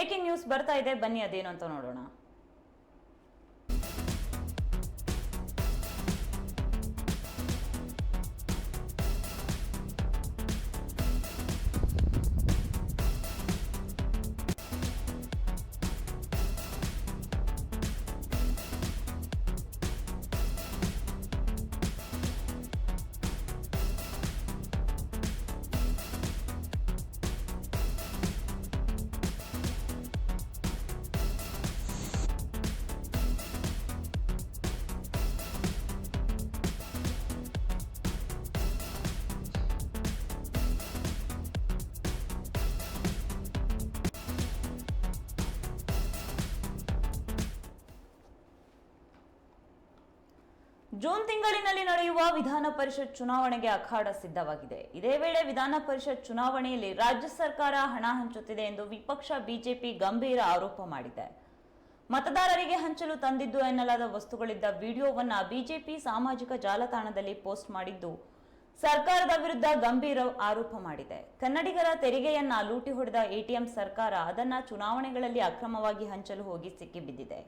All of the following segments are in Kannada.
ಬ್ರೇಕಿಂಗ್ ನ್ಯೂಸ್ ಬರ್ತಾ ಇದೆ. ಬನ್ನಿ ಅದೇನು ಅಂತ ನೋಡೋಣ. ಜೂನ್ ತಿಂಗಳಿನಲ್ಲಿ ನಡೆಯುವ ವಿಧಾನ ಪರಿಷತ್ ಚುನಾವಣೆಗೆ ಅಖಾಡ ಸಿದ್ಧವಾಗಿದೆ. ಇದೇ ವೇಳೆ ವಿಧಾನ ಪರಿಷತ್ ಚುನಾವಣೆಯಲ್ಲಿ ರಾಜ್ಯ ಸರ್ಕಾರ ಹಣ ಹಂಚುತ್ತಿದೆ ಎಂದು ವಿಪಕ್ಷ ಬಿಜೆಪಿ ಗಂಭೀರ ಆರೋಪ ಮಾಡಿದೆ. ಮತದಾರರಿಗೆ ಹಂಚಲು ತಂದಿದ್ದು ಎನ್ನಲಾದ ವಸ್ತುಗಳಿದ್ದ ವಿಡಿಯೋವನ್ನ ಬಿಜೆಪಿ ಸಾಮಾಜಿಕ ಜಾಲತಾಣದಲ್ಲಿ ಪೋಸ್ಟ್ ಮಾಡಿದ್ದು, ಸರ್ಕಾರದ ವಿರುದ್ಧ ಗಂಭೀರ ಆರೋಪ ಮಾಡಿದೆ. ಕನ್ನಡಿಗರ ತೆರಿಗೆಯನ್ನ ಲೂಟಿ ಹೊಡೆದ ಎಟಿಎಂ ಸರ್ಕಾರ ಅದನ್ನ ಚುನಾವಣೆಗಳಲ್ಲಿ ಅಕ್ರಮವಾಗಿ ಹಂಚಲು ಹೋಗಿ ಸಿಕ್ಕಿಬಿದ್ದಿದೆ.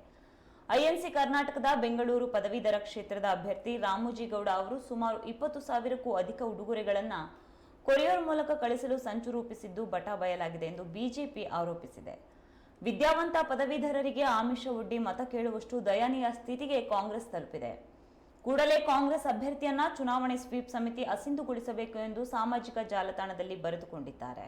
ಐಎನ್ಸಿ ಕರ್ನಾಟಕದ ಬೆಂಗಳೂರು ಪದವೀಧರ ಕ್ಷೇತ್ರದ ಅಭ್ಯರ್ಥಿ ರಾಮೋಜಿಗೌಡ ಅವರು ಸುಮಾರು ಇಪ್ಪತ್ತು ಸಾವಿರಕ್ಕೂ ಅಧಿಕ ಉಡುಗೊರೆಗಳನ್ನು ಕೊರಿಯರ್ ಮೂಲಕ ಕಳಿಸಲು ಸಂಚು ರೂಪಿಸಿದ್ದು ಬಟ ಬಯಲಾಗಿದೆ ಎಂದು ಬಿಜೆಪಿ ಆರೋಪಿಸಿದೆ. ವಿದ್ಯಾವಂತ ಪದವೀಧರರಿಗೆ ಆಮಿಷ ಒಡ್ಡಿ ಮತ ಕೇಳುವಷ್ಟು ದಯನೀಯ ಸ್ಥಿತಿಗೆ ಕಾಂಗ್ರೆಸ್ ತಲುಪಿದೆ. ಕೂಡಲೇ ಕಾಂಗ್ರೆಸ್ ಅಭ್ಯರ್ಥಿಯನ್ನ ಚುನಾವಣೆ ಸ್ವೀಪ್ ಸಮಿತಿ ಅಸಿಂಧುಗೊಳಿಸಬೇಕು ಎಂದು ಸಾಮಾಜಿಕ ಜಾಲತಾಣದಲ್ಲಿ ಬರೆದುಕೊಂಡಿದ್ದಾರೆ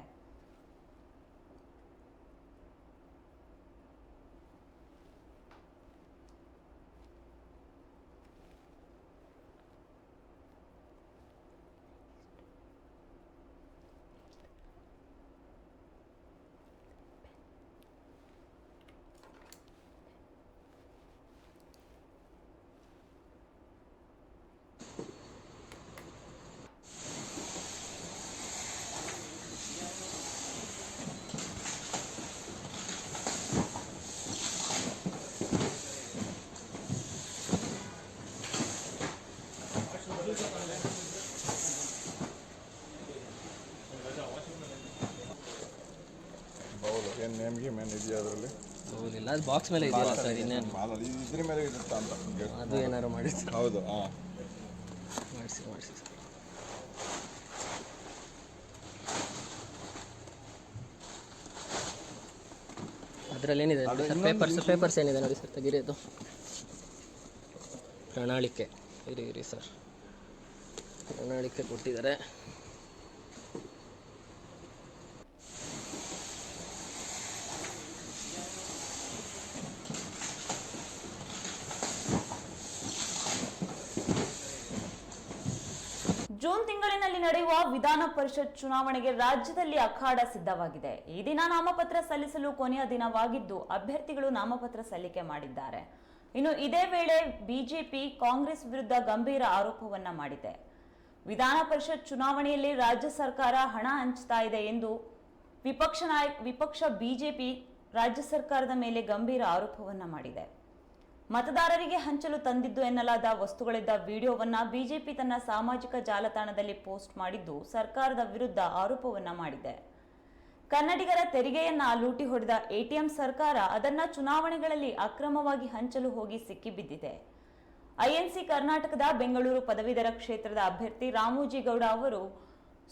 ಹೌದು ಏನು ನೇಮ್ ಗೇಮ್ ಏನು ಇದೆಯಾ ಅದರಲ್ಲಿ? ಹೌದಿಲ್ಲ ಅದು ಬಾಕ್ಸ್ ಮೇಲೆ ಇದೆಯಲ್ಲ ಸರ್ ಇನ್ನೇನು ಮಾಲಲ್ಲಿ ಇದ್ರ ಮೇಲೆ ಇರುತ್ತಾ ಅಂತ ಅದು ಏನಾರು ಮಾಡಿಸಿ ಹೌದು ಹಾಂ. ಮಾಡಿಸಿ ಮಾಡಿಸಿ ಅದರಲ್ಲಿ ಏನಿದೆ ಸರ್ ಪೇಪರ್ಸ್ ಪೇಪರ್ಸ್ ಏನಿದೆ ನೋಡಿ ಸರ್ ತೆಗೀರಿ ಅದು ಪ್ರಣಾಳಿಕೆ. ಇರಿ ಇರಿ ಸರ್ ಪ್ರಣಾಳಿಕೆ ಕೊಟ್ಟಿದ್ದಾರೆ. ಜೂನ್ ತಿಂಗಳಿನಲ್ಲಿ ನಡೆಯುವ ವಿಧಾನ ಪರಿಷತ್ ಚುನಾವಣೆಗೆ ರಾಜ್ಯದಲ್ಲಿ ಅಖಾಡ ಸಿದ್ಧವಾಗಿದೆ. ಈ ದಿನ ನಾಮಪತ್ರ ಸಲ್ಲಿಸಲು ಕೊನೆಯ ದಿನವಾಗಿದ್ದು ಅಭ್ಯರ್ಥಿಗಳು ನಾಮಪತ್ರ ಸಲ್ಲಿಕೆ ಮಾಡಿದ್ದಾರೆ. ಇನ್ನು ಇದೇ ವೇಳೆ ಬಿಜೆಪಿ, ಕಾಂಗ್ರೆಸ್ ವಿರುದ್ಧ ಗಂಭೀರ ಆರೋಪವನ್ನ ಮಾಡಿದೆ. ವಿಧಾನ ಪರಿಷತ್ ಚುನಾವಣೆಯಲ್ಲಿ ರಾಜ್ಯ ಸರ್ಕಾರ ಹಣ ಹಂಚ್ತಾ ಇದೆ ಎಂದು ವಿಪಕ್ಷ ನಾಯಕ, ವಿಪಕ್ಷ ಬಿಜೆಪಿ ರಾಜ್ಯ ಸರ್ಕಾರದ ಮೇಲೆ ಗಂಭೀರ ಆರೋಪವನ್ನ ಮಾಡಿದೆ. ಮತದಾರರಿಗೆ ಹಂಚಲು ತಂದಿದ್ದು ಎನ್ನಲಾದ ವಸ್ತುಗಳಿದ್ದ ವಿಡಿಯೋವನ್ನ ಬಿಜೆಪಿ ತನ್ನ ಸಾಮಾಜಿಕ ಜಾಲತಾಣದಲ್ಲಿ ಪೋಸ್ಟ್ ಮಾಡಿದ್ದು ಸರ್ಕಾರದ ವಿರುದ್ಧ ಆರೋಪವನ್ನ ಮಾಡಿದೆ. ಕನ್ನಡಿಗರ ತೆರಿಗೆಯನ್ನ ಲೂಟಿ ಹೊಡೆದ ಎಟಿಎಂ ಸರ್ಕಾರ ಅದನ್ನ ಚುನಾವಣೆಗಳಲ್ಲಿ ಅಕ್ರಮವಾಗಿ ಹಂಚಲು ಹೋಗಿ ಸಿಕ್ಕಿಬಿದ್ದಿದೆ. ಐಎನ್ಸಿ ಕರ್ನಾಟಕದ ಬೆಂಗಳೂರು ಪದವೀಧರ ಕ್ಷೇತ್ರದ ಅಭ್ಯರ್ಥಿ ರಾಮೋಜಿಗೌಡ ಅವರು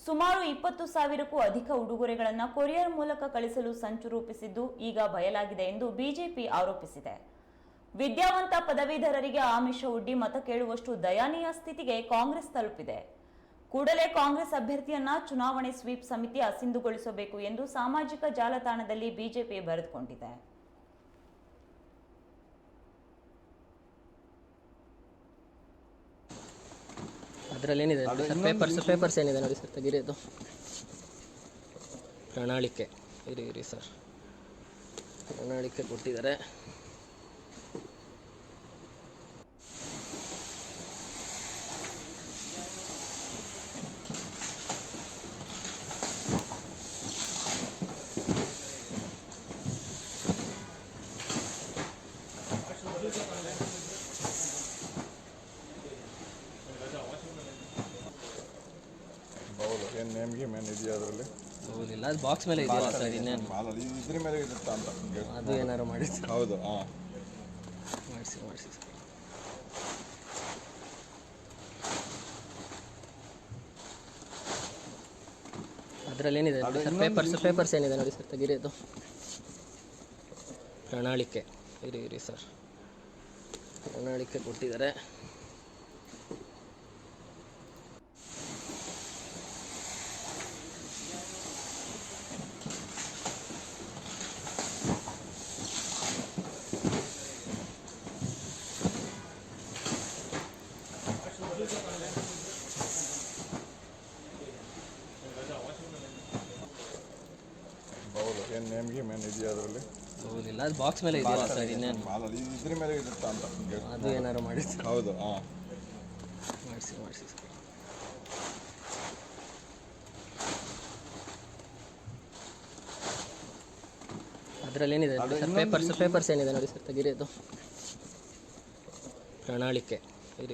ಸುಮಾರು ಇಪ್ಪತ್ತು ಸಾವಿರಕ್ಕೂ ಅಧಿಕ ಉಡುಗೊರೆಗಳನ್ನು ಕೊರಿಯರ್ ಮೂಲಕ ಕಳಿಸಲು ಸಂಚು ರೂಪಿಸಿದ್ದು ಈಗ ಬಯಲಾಗಿದೆ ಎಂದು ಬಿಜೆಪಿ ಆರೋಪಿಸಿದೆ. ವಿದ್ಯಾವಂತ ಪದವೀಧರರಿಗೆ ಆಮಿಷ ಒಡ್ಡಿ ಮತ ಕೇಳುವಷ್ಟು ದಯನೀಯ ಸ್ಥಿತಿಗೆ ಕಾಂಗ್ರೆಸ್ ತಲುಪಿದೆ. ಕೂಡಲೇ ಕಾಂಗ್ರೆಸ್ ಅಭ್ಯರ್ಥಿಯನ್ನ ಚುನಾವಣೆ ಸ್ವೀಪ್ ಸಮಿತಿ ಅಸಿಂಧುಗೊಳಿಸಬೇಕು ಎಂದು ಸಾಮಾಜಿಕ ಜಾಲತಾಣದಲ್ಲಿ ಬಿಜೆಪಿ ಬರೆದುಕೊಂಡಿದೆ. ಅದರಲ್ಲಿ ಏನಿದೆ ಸರ್ ಪೇಪರ್ಸ್ ಪೇಪರ್ಸ್ ಏನಿದೆ ನೋಡಿ ಸರ್ ತೆಗೀರಿ ಅದು ಪ್ರಣಾಳಿಕೆ. ಇರಿ ಇರಿ ಸರ್. ಪ್ರಣಾಳಿಕೆ ಕೊಟ್ಟಿದ್ದಾರೆ ಹೌದು ಏನು ನೇಮ್ ಗೀಮ್ ಏನು ಇದೆಯಾ ಅದರಲ್ಲಿ? ಹೌದಿಲ್ಲ ಅದು ಬಾಕ್ಸ್ ಮೇಲೆ ಇದೆಯಲ್ಲ ಸರ್ ಇನ್ನೇನು? ಮಾಲಲ್ಲಿ ಇದ್ರ ಮೇಲೆ ಇರುತ್ತಾ ಅಂತ ಅದು ಏನಾದ್ರು ಮಾಡಿದ್ದು ಹೌದು ಹಾಂ. ಮಾಡಿಸಿ ಮಾಡಿಸಿ ಸರ್. ಅದರಲ್ಲಿ ಏನಿದೆ ಸರ್? ಪೇಪರ್ಸ್ ಪೇಪರ್ಸ್ ಏನಿದೆ ನೋಡಿ ಸರ್ ತೆಗೀರಿ ಅದು. ಪ್ರಣಾಳಿಕೆ ಇರಿ ಇರಿ ಸರ್. ಪ್ರಣಾಳಿಕೆ ಕೊಟ್ಟಿದ್ದಾರೆ ಹೌದು ಏನು ನೇಮ್ ಗೀಮ್ ಏನು ಇದೆಯಾ ಅದರಲ್ಲಿ? ಇಲ್ಲ ಅದು ಬಾಕ್ಸ್ ಮೇಲೆ ಇದೆಯಲ್ಲ ಸರ್ ಇನ್ನೇನು. ಮಾಲಲ್ಲಿ ಇದ್ರ ಮೇಲೆ ಇರುತ್ತಾ ಅಂತ ಅದು ಏನಾದ್ರು ಮಾಡಿದ್ದು ಹೌದು ಹಾಂ. ಮಾಡಿಸಿ ಮಾಡಿಸಿ. ಸರ್ ಅದರಲ್ಲಿ ಏನಿದೆ? ಸರ್ ಪೇಪರ್ಸ್ ಪೇಪರ್ಸ್ ಏನಿದೆ ನೋಡಿ ಸರ್ ತೆಗಿರೋದು ಅದು. ಪ್ರಣಾಳಿಕೆ.